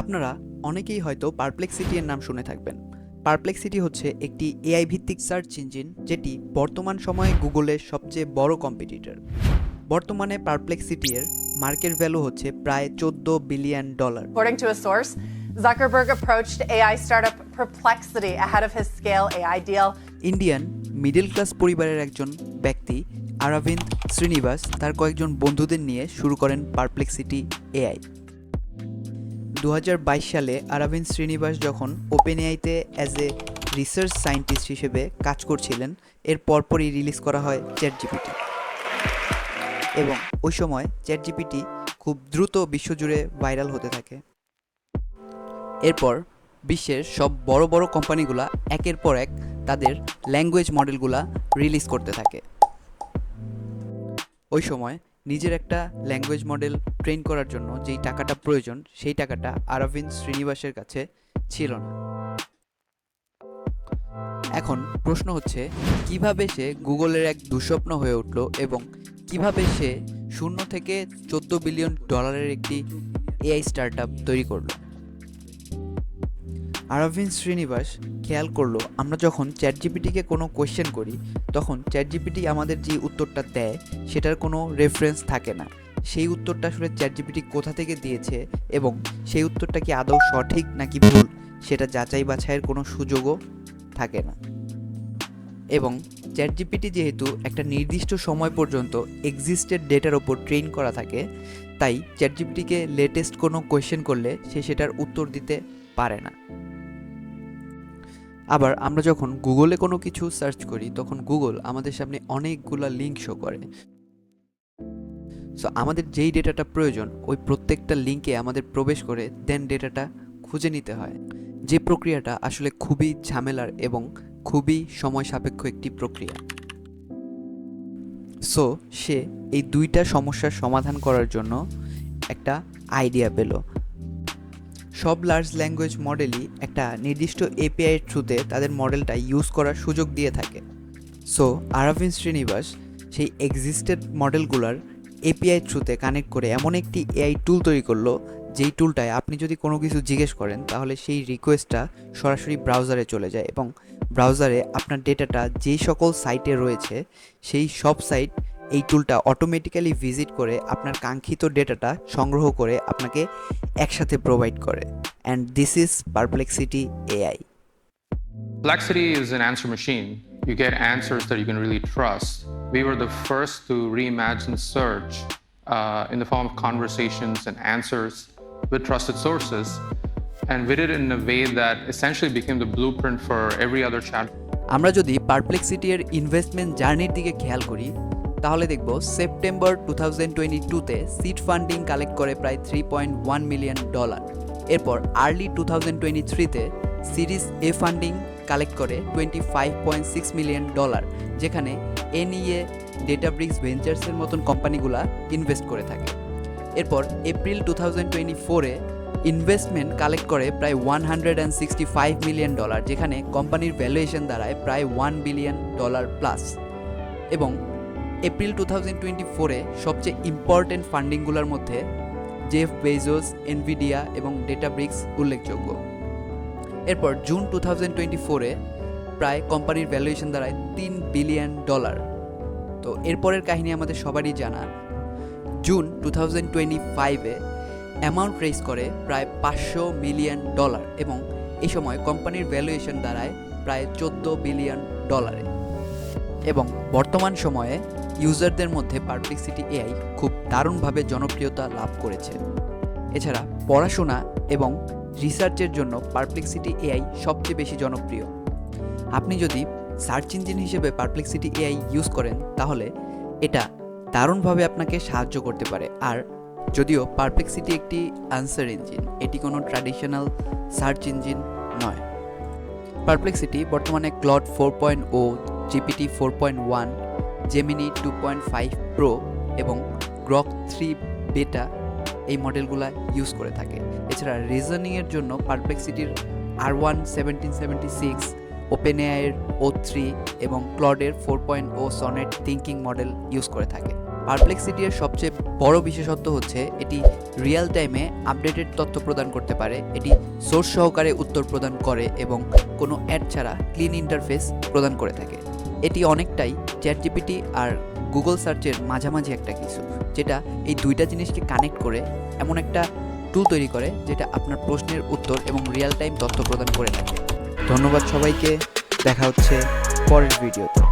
আপনারা অনেকেই হয়তো পারপ্লেক্সিটি এর নাম শুনে থাকবেন। পারপ্লেক্সিটি হচ্ছে একটি এআই ভিত্তিক সার্চ ইঞ্জিন যেটি বর্তমান সময়ে গুগলের সবচেয়ে বড় কম্পিটিটর বর্তমানে পারপ্লেক্সিটি এর মার্কেট ভ্যালু হচ্ছে প্রায় চোদ্দ billion dollar According to a source, Zuckerberg approached AI startup Perplexity ahead of his Scale AI deal. Indian middle class পরিবারের একজন ব্যক্তি আরাভিন্দ শ্রীনিবাস তার কয়েকজন বন্ধুদের নিয়ে শুরু করেন পারপ্লেক্সিটি এআই দু হাজার বাইশ সালে আরাভিন্দ শ্রীনিবাস যখন ওপেন এআইতে অ্যাজ এ রিসার্চ সায়েন্টিস্ট হিসেবে কাজ করছিলেন, এর পরপরই রিলিজ করা হয় চ্যাট জিপিটি এবং ওই সময় চ্যাট জিপিটি খুব দ্রুত বিশ্বজুড়ে ভাইরাল হতে থাকে। এরপর বিশ্বের সব বড় বড় কোম্পানিগুলা একের পর এক তাদের ল্যাঙ্গুয়েজ মডেলগুলা রিলিজ করতে থাকে। ওই সময় নিজের একটা ল্যাঙ্গুয়েজ মডেল ট্রেন করার জন্য যেই টাকাটা প্রয়োজন, সেই টাকাটা আরবিন্দ শ্রীনিবাসের কাছে ছিল না। এখন প্রশ্ন হচ্ছে, কীভাবে সে গুগলের এক দুঃস্বপ্ন হয়ে উঠল এবং কীভাবে সে শূন্য থেকে চোদ্দ বিলিয়ন ডলারের একটি এআই স্টার্ট তৈরি করল? আরাভিন্দ শ্রীনিবাস খেয়াল করল, আমরা যখন চ্যাট জিপিটিকে কোনো কোয়েশ্চেন করি, তখন চ্যাট জিপিটি আমাদের যে উত্তরটা দেয়, সেটার কোনো রেফারেন্স থাকে না। সেই উত্তরটা আসলে চ্যাট জিপিটি কোথা থেকে দিয়েছে এবং সেই উত্তরটা কি আদৌ সঠিক নাকি ভুল, সেটা যাচাই বাছাইয়ের কোনো সুযোগও থাকে না। এবং চ্যাট জিপিটি যেহেতু একটা নির্দিষ্ট সময় পর্যন্ত এক্সিস্টেড ডেটার ওপর ট্রেন করা থাকে, তাই চ্যাট জিপিটিকে লেটেস্ট কোনো কোয়েশ্চেন করলে সে সেটার উত্তর দিতে পারে না। আবার আমরা যখন গুগলে কোনো কিছু সার্চ করি, তখন গুগল আমাদের সামনে অনেকগুলা লিঙ্ক শো করে। সো আমাদের যেই ডেটাটা প্রয়োজন, ওই প্রত্যেকটা লিঙ্কে আমাদের প্রবেশ করে দেন ডেটাটা খুঁজে নিতে হয়। যে প্রক্রিয়াটা আসলে খুবই ঝামেলার এবং খুবই সময় সাপেক্ষ একটি প্রক্রিয়া। সো সে এই দুইটা সমস্যার সমাধান করার জন্য একটা আইডিয়া পেল। সব লার্জ ল্যাঙ্গুয়েজ মডেলই একটা নির্দিষ্ট এপিআই এর থ্রুতে তাদের মডেলটা ইউজ করার সুযোগ দিয়ে থাকে। সো আরাভিন শ্রীনিবাস সেই এক্সিস্টেড মডেলগুলোর এপিআই থ্রুতে কানেক্ট করে এমন একটি এআই টুল তৈরি করল, যেই টুলটায় আপনি যদি কোনো কিছু জিজ্ঞেস করেন, তাহলে সেই রিকোয়েস্টটা সরাসরি ব্রাউজারে চলে যায় এবং ব্রাউজারে আপনার ডেটাটা যেই সকল সাইটে রয়েছে, সেই সব সাইট এই টুলটা অটোমেটিক্যালি ভিজিট করে আপনার কাঙ্ক্ষিত ডেটাটা সংগ্রহ করে আপনাকে একসাথে প্রোভাইড করে and this is Perplexity AI Complexity is an answer machine. You get answers that you can really trust. We were the first to reimagine search uh, in the form of conversations and answers with trusted sources. And we did it in a way that essentially became the blueprint for every other chat আমরা যদি Perplexity এর investment জার্নির দিকে খেয়াল করি তাহলে দেখব September two thousand twenty টুতে সিড ফান্ডিং কালেক্ট করে প্রায় three point one million dollar. এরপর আর্লি টু থাউজেন্ড টোয়েন্টি থ্রিতে সিরিজ এ ফান্ডিং কালেক্ট করে twenty five point six million dollar, যেখানে এনইএ ডেটাব্রিক্স ভেঞ্চার্সের মতন কোম্পানিগুলা ইনভেস্ট করে থাকে। এরপর এপ্রিল টু থাউজেন্ড টোয়েন্টি ফোরে ইনভেস্টমেন্ট কালেক্ট করে প্রায় one hundred and sixty five million dollar, যেখানে কোম্পানির ভ্যালুয়েশন দাঁড়ায় প্রায় ওয়ান বিলিয়ন ডলার প্লাস। এবং এপ্রিল টু থাউজেন্ড টোয়েন্টি ফোরে সবচেয়ে ইম্পর্টেন্ট ফান্ডিংগুলোর মধ্যে জেফ বেজোস এনভিডিয়া এবং ডেটাব্রিক্স উল্লেখযোগ্য। এরপর জুন টু থাউজেন্ড টোয়েন্টি ফোরে প্রায় কোম্পানির ভ্যালুয়েশন দাঁড়ায় তিন বিলিয়ন ডলার তো এরপরের কাহিনী আমাদের সবারই জানা। জুন টু থাউজেন্ড টোয়েন্টি ফাইভে অ্যামাউন্ট রেজ করে প্রায় পাঁচশো মিলিয়ন ডলার এবং এই সময় কোম্পানির ভ্যালুয়েশন দাঁড়ায় প্রায় চোদ্দ বিলিয়ন ডলারে এবং বর্তমান সময়ে ইউজারদের মধ্যে পারপ্লেক্সিটি এআই খুব দারুণভাবে জনপ্রিয়তা লাভ করেছে। এছাড়া পড়াশোনা এবং রিসার্চের জন্য পারপ্লেক্সিটি এআই সবচেয়ে বেশি জনপ্রিয়। আপনি যদি সার্চ ইঞ্জিন হিসেবে পারপ্লেক্সিটি এআই ইউজ করেন, তাহলে এটা দারুণভাবে আপনাকে সাহায্য করতে পারে। আর যদিও পারপ্লেক্সিটি একটি আনসার ইঞ্জিন, এটি কোনো ট্র্যাডিশনাল সার্চ ইঞ্জিন নয়। পারপ্লেক্সিটি বর্তমানে Claude four point o GPT four point one Gemini two point five pro এবং গ্রক থ্রি বেটা এই মডেলগুলা ইউজ করে থাকে। এছাড়া রিজনিংয়ের জন্য পারপ্লেক্সিটির R one seventeen seventy six open এআইয়ের o three এবং ক্লডের four point o sonnet thinking model use করে থাকে। পারপ্লেক্সিটি এর সবচেয়ে বড় বিশেষত্ব হচ্ছে এটি রিয়েল টাইমে আপডেটেড তথ্য প্রদান করতে পারে, এটি সোর্স সহকারে উত্তর প্রদান করে এবং কোনো অ্যাড ছাড়া ক্লিন ইন্টারফেস প্রদান করে থাকে। এটি অনেকটাই চ্যাট জিপিটি আর গুগল সার্চের মাঝামাঝি একটা কিছু, যেটা এই দুইটা জিনিসকে কানেক্ট করে এমন একটা টুল তৈরি করে যেটা আপনার প্রশ্নের উত্তর এবং রিয়েল টাইম তথ্য প্রদান করে থাকে। ধন্যবাদ সবাইকে, দেখা হচ্ছে পরের ভিডিওতে